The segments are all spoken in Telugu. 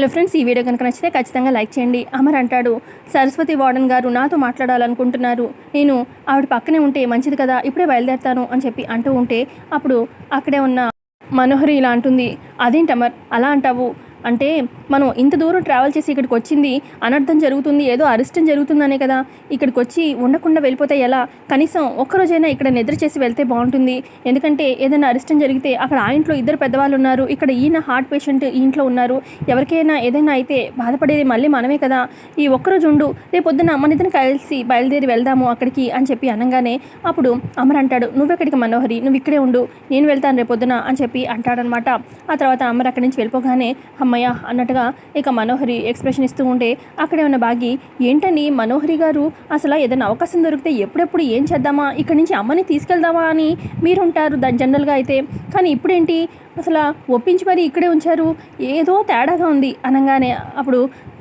హలో ఫ్రెండ్స్ ఈ వీడియో కనుక నచ్చితే ఖచ్చితంగా లైక్ చేయండి. అమర్ అంటాడు సరస్వతి వార్డన్ గారు నాతో మాట్లాడాలనుకుంటున్నారు. నేను ఆవిడ పక్కనే ఉంటే మంచిది కదా ఇప్పుడే బయలుదేరుతాను అని చెప్పి అంటూ ఉంటే అప్పుడు అక్కడే ఉన్న మనోహరి ఇలా అంటుంది అదేంటి అమర్ అలా అంటావు? అంటే మనం ఇంత దూరం ట్రావెల్ చేసి ఇక్కడికి వచ్చింది అనర్థం జరుగుతుంది ఏదో అరిష్టం జరుగుతుందనే కదా. ఇక్కడికి వచ్చి ఉండకుండా వెళ్ళిపోతే ఎలా? కనీసం ఒక్కరోజైనా ఇక్కడ నిద్ర చేసి వెళ్తే బాగుంటుంది. ఎందుకంటే ఏదైనా అరిష్టం జరిగితే అక్కడ ఆ ఇంట్లో ఇద్దరు పెద్దవాళ్ళు ఉన్నారు ఇక్కడ ఈయన హార్ట్ పేషెంట్ ఈ ఇంట్లో ఉన్నారు. ఎవరికైనా ఏదైనా అయితే బాధపడేది మళ్ళీ మనమే కదా. ఈ ఒక్కరోజు ఉండు రేపు పొద్దున మన ఇద్దరిని కలిసి బయలుదేరి వెళ్దాము అక్కడికి అని చెప్పి అనగానే అప్పుడు అమర్ అంటాడు నువ్వెక్కడికి మనోహరి? నువ్వు ఇక్కడే ఉండు నేను వెళ్తాను రేపొద్దున అని చెప్పి అంటాడనమాట. ఆ తర్వాత అమర్ అక్కడి నుంచి వెళ్ళిపోగానే అమ్మయ్య అన్నట్టుగా ఇక మనోహరి ఎక్స్ప్రెషన్ ఇస్తూ ఉంటే అక్కడే ఉన్న బాగి ఏంటని మనోహరి గారు? అసలు ఏదైనా అవకాశం దొరికితే ఎప్పుడెప్పుడు ఏం చేద్దామా? ఇక్కడి నుంచి అమ్మని తీసుకెళ్దామా? అని మీరు ఉంటారు దాని జనరల్గా అయితే. కానీ ఇప్పుడేంటి? అసలు ఒప్పించి మరీ ఇక్కడే ఉంచారు. ఏదో తేడాగా ఉంది అనగానే. అప్పుడు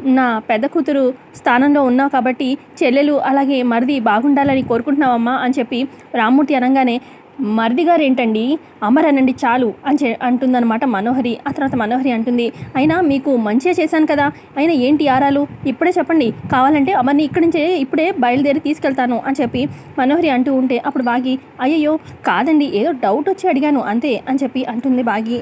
నా పెద్ద కూతురు స్థానంలో ఉన్నావు కాబట్టి చెల్లెలు అలాగే మరిది బాగుండాలని కోరుకుంటున్నావమ్మా అని చెప్పి రామ్మూర్తి అనగానే మరిది గారు ఏంటండి అమర్ అనండి చాలు అని చె అంటుందన్నమాట మనోహరి. ఆ తర్వాత మనోహరి అంటుంది అయినా మీకు మంచిగా చేశాను కదా. అయినా ఏంటి ఆరాలు? ఇప్పుడే చెప్పండి. కావాలంటే అమర్ని ఇక్కడి నుంచే ఇప్పుడే బయలుదేరి తీసుకెళ్తాను అని చెప్పి మనోహరి అంటూ ఉంటే అప్పుడు బాగి అయ్యయ్యో కాదండి. ఏదో డౌట్ వచ్చి అడిగాను. అంతే అని చెప్పి అంటుంది బాగి.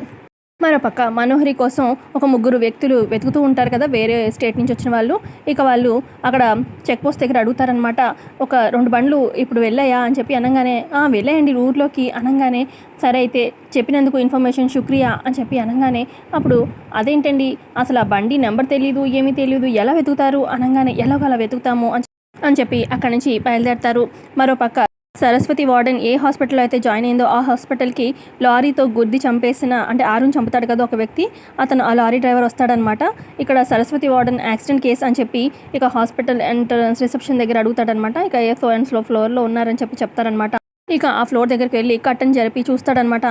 మరోపక్క మనోహరి కోసం ఒక ముగ్గురు వ్యక్తులు వెతుకుతూ ఉంటారు కదా వేరే స్టేట్ నుంచి వచ్చిన వాళ్ళు. ఇక వాళ్ళు అక్కడ చెక్ పోస్ట్ దగ్గర అడుగుతారనమాట ఒక రెండు బండ్లు ఇప్పుడు వెళ్ళాయా? అని చెప్పి అనగానే వెళ్ళాయండి ఊర్లోకి. అనగానే సరే అయితే చెప్పినందుకు ఇన్ఫర్మేషన్ శుక్రియా అని చెప్పి అనగానే అప్పుడు అదేంటండి? అసలు ఆ బండి నెంబర్ తెలియదు ఏమీ తెలియదు ఎలా వెతుకుతారు? అనగానే ఎలాగో అలా వెతుకుతాము అని అని చెప్పి అక్కడి నుంచి బయలుదేరతారు. మరోపక్క సరస్వతి వార్డెన్ ఏ హాస్పిటల్లో అయితే జాయిన్ అయిందో ఆ హాస్పిటల్కి లారీతో గుద్ది చంపేసిన అంటే ఆరుని చంపుతాడు కదా ఒక వ్యక్తి అతను ఆ లారీ డ్రైవర్ వస్తాడనమాట. ఇక్కడ సరస్వతి వార్డెన్ యాక్సిడెంట్ కేసు అని చెప్పి ఇక హాస్పిటల్ ఎంట్రన్స్ రిసెప్షన్ దగ్గర అడుగుతాడనమాట. ఇక ఏ ఫ్లోరెన్స్లో ఫ్లోర్లో ఉన్నారని చెప్పి చెప్తారనమాట. ఇక ఆ ఫ్లోర్ దగ్గరికి వెళ్ళి కట్టను జరిపి చూస్తాడనమాట.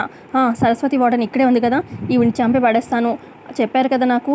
సరస్వతి వార్డెన్ ఇక్కడే ఉంది కదా ఈవిని చంపి పడేస్తాను. చెప్పారు కదా నాకు.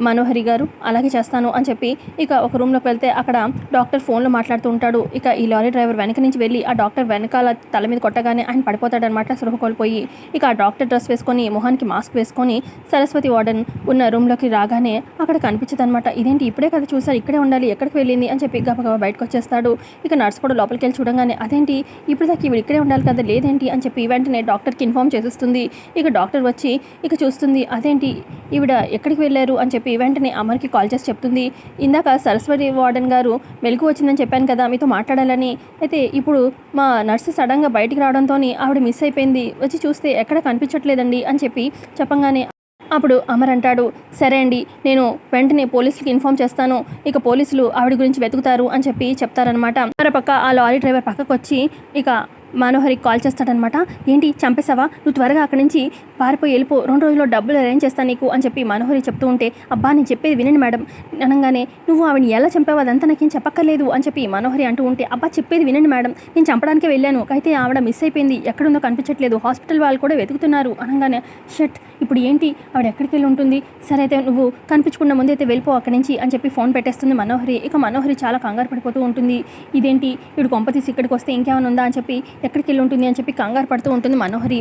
మనోహరి గారు అలాగే చేస్తాను అని చెప్పి ఇక ఒక రూమ్లోకి వెళ్తే అక్కడ డాక్టర్ ఫోన్లో మాట్లాడుతూ ఉంటాడు. ఇక ఈ లారీ డ్రైవర్ వెనక నుంచి వెళ్ళి ఆ డాక్టర్ వెనకాల తల మీద కొట్టగానే ఆయన పడిపోతాడనమాట సృహ కోల్పోయి. ఇక ఆ డాక్టర్ డ్రెస్ వేసుకొని మొహానికి మాస్క్ వేసుకొని సరస్వతి వార్డెన్ ఉన్న రూమ్లోకి రాగానే అక్కడ కనిపించదనమాట. ఇదేంటి ఇప్పుడే కదా చూసారు ఇక్కడే ఉండాలి ఎక్కడికి వెళ్ళింది? అని చెప్పి గబగబా బయటకు వచ్చేస్తాడు. ఇక నర్స్ కూడా లోపలికి వెళ్ళి చూడగానే అదేంటి? ఇప్పుడు దాకా ఇవి ఇక్కడే ఉండాలి కదా లేదేంటి? అని చెప్పి వెంటనే డాక్టర్కి ఇన్ఫామ్ చేసేస్తుంది. ఇక డాక్టర్ వచ్చి ఇక చూస్తుంది అదేంటి? ఈవిడ ఎక్కడికి వెళ్ళారు? అని చెప్పి వెంటనే అమర్కి కాల్ చేసి చెప్తుంది. ఇందాక సరస్వతి వార్డెన్ గారు మెలకు వచ్చిందని చెప్పాను కదా మీతో మాట్లాడాలని. అయితే ఇప్పుడు మా నర్సు సడన్గా బయటికి రావడంతో ఆవిడ మిస్ అయిపోయింది. వచ్చి చూస్తే ఎక్కడ కనిపించట్లేదండి అని చెప్పి చెప్పంగానే అప్పుడు అమర్ అంటాడు సరే అండి నేను వెంటనే పోలీసులకి ఇన్ఫామ్ చేస్తాను. ఇక పోలీసులు ఆవిడ గురించి వెతుకుతారు అని చెప్పి చెప్తారనమాట మరోపక్క ఆ లారీ డ్రైవర్ పక్కకు వచ్చి ఇక మనోహరికి కాల్ చేస్తాడనమాట. ఏంటి చంపేసావా నువ్వు త్వరగా అక్కడి నుంచి పారిపోయి వెళ్ళిపో. రెండు రోజుల్లో డబ్బులు అరేంజ్ చేస్తాను నీకు అని చెప్పి మనోహరి చెప్తూ ఉంటే అబ్బా నేను చెప్పేది వినండి మేడం. అనగానే నువ్వు ఆవిడని ఎలా చంపావు అదంతా నాకేం చెప్పక్కర్లేదు అని చెప్పి మనోహరి అంటూ ఉంటే అబ్బా చెప్పేది వినండి మేడం. నేను చంపడానికే వెళ్ళాను. అయితే ఆవిడ మిస్ అయిపోయింది. ఎక్కడుందో కనిపించట్లేదు. హాస్పిటల్ వాళ్ళు కూడా వెతుకుతున్నారు. అనగానే షట్ ఇప్పుడు ఏంటి? ఆవిడ ఎక్కడికి వెళ్ళి ఉంటుంది? సరే అయితే నువ్వు కనిపించకుండా ముందు అయితే వెళ్ళిపో అక్కడి నుంచి అని చెప్పి ఫోన్ పెట్టేస్తుంది మనోహరి. ఇక మనోహరి చాలా కంగారు పడిపోతూ ఉంటుంది. ఇదేంటి? వీడు కొంపతీసి ఇక్కడికి వస్తే ఇంకేమైనా ఉందా? అని చెప్పి ఎక్కడికి వెళ్ళి ఉంటుంది అని చెప్పి కంగారు పడుతూ ఉంటుంది మనోహరి.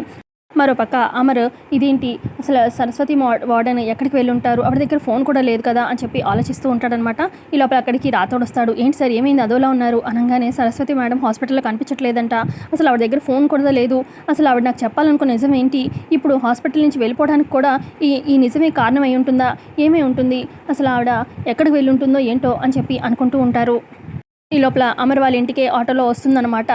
మరోపక్క అమర్ ఇదేంటి? అసలు సరస్వతి వార్డెన్ ఎక్కడికి వెళ్ళి ఉంటారు ఆవిడ దగ్గర ఫోన్ కూడా లేదు కదా అని చెప్పి ఆలోచిస్తూ ఉంటాడనమాట ఈ లోపల అక్కడికి రాతోడు వస్తాడు ఏంటి సార్ ఏమైంది? అదోలా ఉన్నారు? అనగానే సరస్వతి మేడం హాస్పిటల్లో కనిపించట్లేదంట. అసలు ఆవిడ దగ్గర ఫోన్ కూడా లేదు. అసలు ఆవిడ నాకు చెప్పాలనుకున్న నిజం ఏంటి? ఇప్పుడు హాస్పిటల్ నుంచి వెళ్ళిపోవడానికి కూడా ఈ ఈ నిజమే కారణం అయి ఉంటుందా? ఏమై ఉంటుంది? అసలు ఆవిడ ఎక్కడికి వెళ్ళి ఉంటుందో ఏంటో అని చెప్పి అనుకుంటూ ఉంటారు. ఈ లోపల అమర్ వాళ్ళ ఇంటికి ఆటోలో వస్తుందన్నమాట.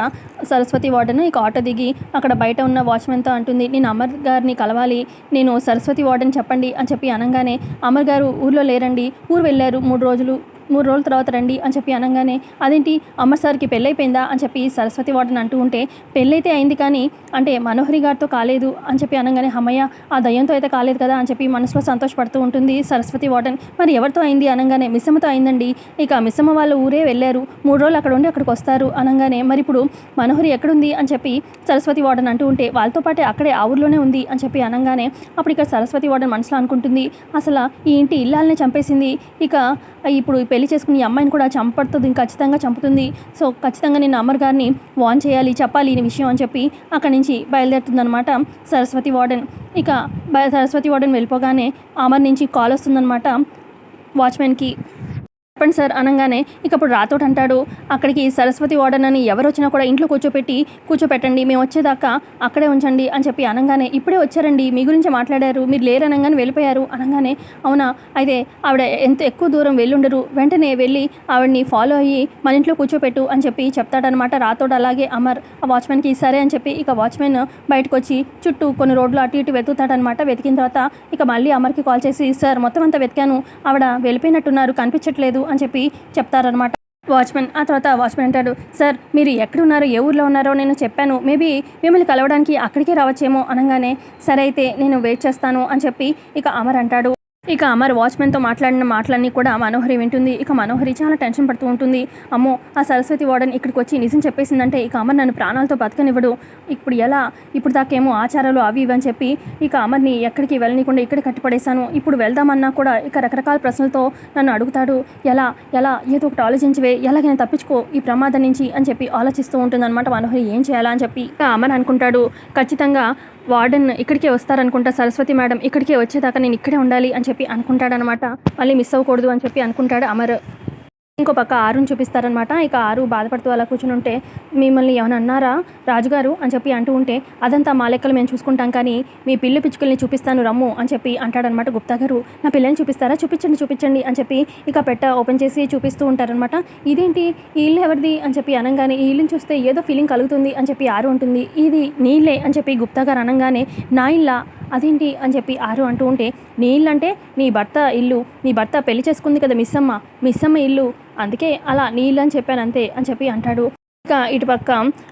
సరస్వతి వార్డెన్ ఇక ఆటో దిగి అక్కడ బయట ఉన్న వాచ్మెన్తో అంటుంది నేను అమర్ గారిని కలవాలి. నేను సరస్వతి వార్డెన్ చెప్పండి అని చెప్పి అనగానే అమర్ గారు ఊర్లో లేరండి. ఊరు వెళ్ళారు. మూడు రోజులు మూడు రోజుల తర్వాత రండి అని చెప్పి అనగానే అదేంటి? అమర్ సార్కి పెళ్ళైపోయిందా? అని చెప్పి సరస్వతి వార్డెన్ అంటూ ఉంటే పెళ్ళైతే అయింది కానీ అంటే మనోహరి గారితో కాలేదు అని చెప్పి అనగానే అమ్మయ్య ఆ దయ్యంతో అయితే కాలేదు కదా అని చెప్పి మనసులో సంతోషపడుతూ ఉంటుంది సరస్వతి వార్డెన్. మరి ఎవరితో అయింది? అనగానే మిస్సమ్మతో అయిందండి. ఇక మిస్సమ్మ వాళ్ళు ఊరే వెళ్ళారు. మూడు రోజులు అక్కడ ఉండి అక్కడికి వస్తారు అనగానే మరి ఇప్పుడు మనోహరి ఎక్కడుంది? అని చెప్పి సరస్వతి వార్డన్ అంటూ ఉంటే వాళ్ళతో పాటే అక్కడే ఆ ఊర్లోనే ఉంది అని చెప్పి అనగానే అప్పుడు ఇక్కడ సరస్వతి వార్డెన్ మనసులో అనుకుంటుంది అసలు ఈ ఇంటి ఇల్లాలనే చంపేసింది. ఇక ఇప్పుడు పెళ్ళి చేసుకుని ఈ అమ్మాయిని కూడా చంపడుతుంది ఖచ్చితంగా చంపుతుంది. సో ఖచ్చితంగా నేను అమర్ గారిని వాన్ చేయాలి చెప్పాలి ఈ విషయం అని చెప్పి అక్కడి నుంచి బయలుదేరుతుందనమాట సరస్వతి వార్డెన్. ఇక బయ- సరస్వతి వార్డెన్ వెళ్ళిపోగానే అమర్ నుంచి కాల్ వస్తుందనమాట వాచ్మెన్కి చెప్పండి సార్ అనగానే. ఇక అప్పుడు రాతోడు అంటాడు అక్కడికి సరస్వతి వార్డెన్ అని ఎవరు వచ్చినా కూడా ఇంట్లో కూర్చోపెట్టి కూర్చోపెట్టండి మేము వచ్చేదాకా అక్కడే ఉంచండి అని చెప్పి అనగానే ఇప్పుడే వచ్చారండి మీ గురించి మాట్లాడారు మీరు లేరనగానే వెళ్ళిపోయారు అనగానే అవునా అయితే ఆవిడ ఎంత ఎక్కువ దూరం వెళ్ళుండరు వెంటనే వెళ్ళి ఆవిడని ఫాలో అయ్యి మన ఇంట్లో కూర్చోపెట్టు అని చెప్పి చెప్తాడనమాట రాతోడు అలాగే అమర్ ఆ వాచ్మెన్కి సరే అని చెప్పి ఇక వాచ్మెన్ బయటకు వచ్చి చుట్టూ కొన్ని రోడ్లు అటు ఇటు వెతుకుతాడనమాట. వెతికిన తర్వాత ఇక మళ్ళీ అమర్కి కాల్ చేసి సార్ మొత్తం అంతా వెతికాను ఆవిడ వెళ్ళిపోయినట్టున్నారు కనిపించట్లేదు అని చెప్పి చెప్తారనమాట వాచ్మెన్ ఆ తర్వాత వాచ్మెన్ అంటాడు సార్ మీరు ఎక్కడున్నారో? ఏ ఊర్లో ఉన్నారో నేను చెప్పాను. మేబీ మిమ్మల్ని కలవడానికి అక్కడికే రావచ్చేమో అనగానే సరే అయితే నేను వెయిట్ చేస్తాను అని చెప్పి ఇక అమర్ అంటాడు. ఇక అమర్ వాచ్మెన్తో మాట్లాడిన మాటలన్నీ కూడా మనోహరి వింటుంది. ఇక మనోహరి చాలా టెన్షన్ పడుతూ ఉంటుంది. అమ్మో ఆ సరస్వతి వార్డెన్ ఇక్కడికి వచ్చి నిజం చెప్పేసిందంటే ఇక అమర్ నన్ను ప్రాణాలతో బతకనివ్వడు. ఇప్పుడు ఎలా? ఇప్పుడు దాకేమో ఆచారాలు అవి ఇవి అని చెప్పి ఇక అమర్ని ఎక్కడికి వెళ్ళనీయకుండా ఇక్కడ కట్టిపడేశాను. ఇప్పుడు వెళ్దామన్నా కూడా ఇక రకరకాల ప్రశ్నలతో నన్ను అడుగుతాడు. ఎలా? ఎలా? ఏదో ఒకటి ఆలోచించవే. ఎలాగైనా తప్పించుకో ఈ ప్రమాదం నుంచి అని చెప్పి ఆలోచిస్తూ ఉంటుందన్నమాట మనోహరి. ఏం చేయాలా అని చెప్పి ఇక అమర్ అనుకుంటాడు. ఖచ్చితంగా వార్డెన్ ఇక్కడికే వస్తారనుకుంటా సరస్వతి మేడం ఇక్కడికే వచ్చేదాకా నేను ఇక్కడే ఉండాలి అని చెప్పి అనుకుంటాడనమాట. మళ్ళీ మిస్ అవ్వకూడదు అని చెప్పి అనుకుంటాడు అమర్. ఇంకో పక్క ఆరుని చూపిస్తారనమాట ఇక ఆరు బాధపడుతూ అలా కూర్చుని ఉంటే మిమ్మల్ని ఏమైనా అన్నారా? రాజుగారు అని చెప్పి అంటూ ఉంటే అదంతా మా లెక్కలు మేము చూసుకుంటాం కానీ మీ పిల్లి పిచ్చుకల్ని చూపిస్తాను రమ్ము అని చెప్పి అంటాడనమాట గుప్తా గారు. నా పిల్లని చూపిస్తారా? చూపించండి చూపించండి అని చెప్పి ఇక పెట్ట ఓపెన్ చేసి చూపిస్తూ ఉంటారనమాట ఇదేంటి? ఈ ఇల్లు ఎవరిది? అని చెప్పి అనగానే ఈ ఇల్లుని చూస్తే ఏదో ఫీలింగ్ కలుగుతుంది అని చెప్పి ఆరు ఉంటుంది ఇది నీళ్ళే అని చెప్పి గుప్తా గారు అనగానే నా ఇల్లా? అదేంటి? అని చెప్పి ఆరు అంటూ ఉంటే నీ ఇల్లు అంటే నీ భర్త ఇల్లు నీ భర్త పెళ్ళి చేసుకుంది కదా మిస్సమ్మ మిస్సమ్మ ఇల్లు అందుకే అలా నీళ్ళు అని చెప్పాను అంతే అని చెప్పి అంటాడు. ఇక ఇటుపక్క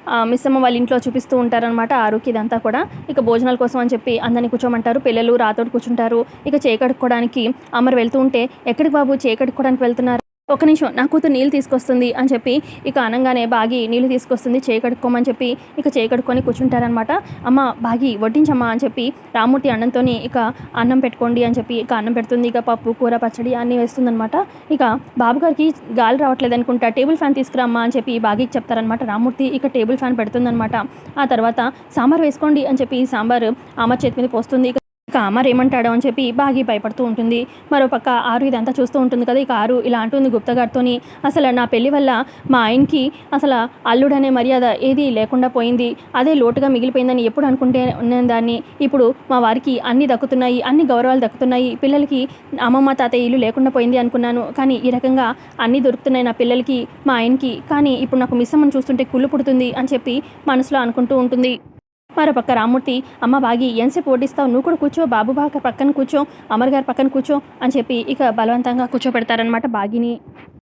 ఆ, మిస్సమ్మ వాళ్ళ ఇంట్లో చూపిస్తూ ఉంటారనమాట ఆరుకి ఇదంతా కూడా. ఇక భోజనాల కోసం అని చెప్పి అందరిని కూర్చోమంటారు. పిల్లలు రాతోడు కూర్చుంటారు. ఇక చేకడుక్కోవడానికి అమర్ వెళ్తూ ఉంటే ఎక్కడికి బాబు? చేకడుక్కోవడానికి వెళ్తున్నారు. ఒక నిమిషం నా కూతురు నీళ్ళు తీసుకొస్తుంది అని చెప్పి ఇక అనగానే బాగి నీళ్ళు తీసుకొస్తుంది చేయి కడుక్కోమని చెప్పి ఇక చేయి కడుక్కొని కూర్చుంటారనమాట అమ్మ బాగి వడ్డించమ్మా అని చెప్పి రామూర్తి అన్నంతో ఇక అన్నం పెట్టుకోండి అని చెప్పి ఇక అన్నం పెడుతుంది. ఇక పప్పు కూర పచ్చడి అన్నీ వేస్తుందనమాట ఇక బాబు గారికి గాలి రావట్లేదు అనుకుంటా టేబుల్ ఫ్యాన్ తీసుకురామ్మా అని చెప్పి బాగికి చెప్తారనమాట రామూర్తి. ఇక టేబుల్ ఫ్యాన్ పెడుతుందనమాట ఆ తర్వాత సాంబార్ వేసుకోండి అని చెప్పి సాంబార్ అమ్మ చేతి మీద పోస్తుంది. ఇక ఇక అమర్ ఏమంటాడో అని చెప్పి బాగి భయపడుతూ ఉంటుంది. మరో పక్క ఆరు ఇదంతా చూస్తూ ఉంటుంది కదా ఇక ఆరు ఇలా అంటుంది గుప్తా గారితోని. అసలు నా పెళ్ళి వల్ల మా ఆయనకి అసలు అల్లుడనే మర్యాద ఏది లేకుండా పోయింది. అదే లోటుగా మిగిలిపోయిందని ఎప్పుడు అనుకుంటే ఉన్నాను దాన్ని. ఇప్పుడు మా వారికి అన్ని దక్కుతున్నాయి అన్ని గౌరవాలు దక్కుతున్నాయి. పిల్లలకి అమ్మమ్మ తాతయ్య ఇల్లు లేకుండా పోయింది అనుకున్నాను. కానీ ఈ రకంగా అన్నీ దొరుకుతున్నాయి నా పిల్లలకి మా ఆయనకి. కానీ ఇప్పుడు నాకు మిస్సమ్మని చూస్తుంటే కుళ్ళు పుడుతుంది అని చెప్పి మనసులో అనుకుంటూ ఉంటుంది. మరోపక్క రామ్మూర్తి అమ్మ బాగి ఎంతసేపు ఓడిస్తావు? నువ్వు కూడా కూర్చో బాబు బాగా పక్కన కూర్చో అమర్ గారి పక్కన కూర్చో అని చెప్పి ఇక బలవంతంగా కూర్చోబెడతారనమాట బాగిని.